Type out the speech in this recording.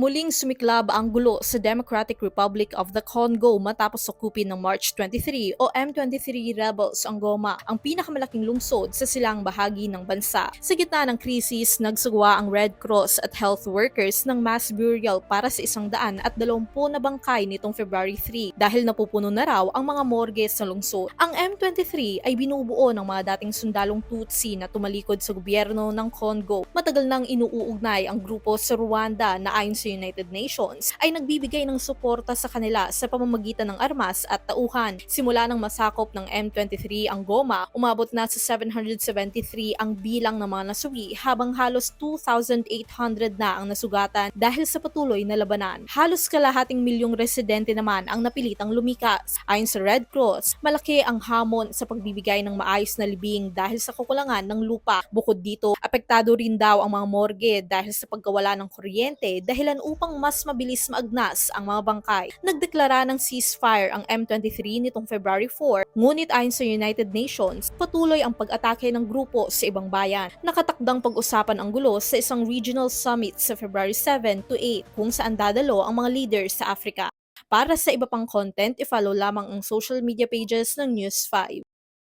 Muling sumiklab ang gulo sa Democratic Republic of the Congo matapos sakupin ng March 23 o M23 rebels ang Goma, ang pinakamalaking lungsod sa silang bahagi ng bansa. Sa gitna ng krisis, nagsagawa ang Red Cross at health workers ng mass burial para sa isang daan at dalawampu na bangkay nitong February 3 dahil napupuno na raw ang mga morgue sa lungsod. Ang M23 ay binubuo ng mga dating sundalong Tutsi na tumalikod sa gobyerno ng Congo. Matagal nang inuugnay ang grupo sa Rwanda na ayon sa United Nations ay nagbibigay ng suporta sa kanila sa pamamagitan ng armas at tauhan. Simula ng masakop ng M23 ang Goma, umabot na sa 773 ang bilang ng mga nasuwi habang halos 2,800 na ang nasugatan dahil sa patuloy na labanan. Halos kalahating milyong residente naman ang napilitang lumikas. Ayon sa Red Cross, malaki ang hamon sa pagbibigay ng maayos na libing dahil sa kakulangan ng lupa. Bukod dito, apektado rin daw ang mga morgue dahil sa pagkawala ng kuryente dahilan upang mas mabilis maagnas ang mga bangkay. Nagdeklara ng ceasefire ang M23 nitong February 4, ngunit ayon sa United Nations, patuloy ang pag-atake ng grupo sa ibang bayan. Nakatakdang pag-usapan ang gulo sa isang regional summit sa February 7 to 8 kung saan dadalo ang mga leaders sa Africa. Para sa iba pang content, i-follow lamang ang social media pages ng News 5.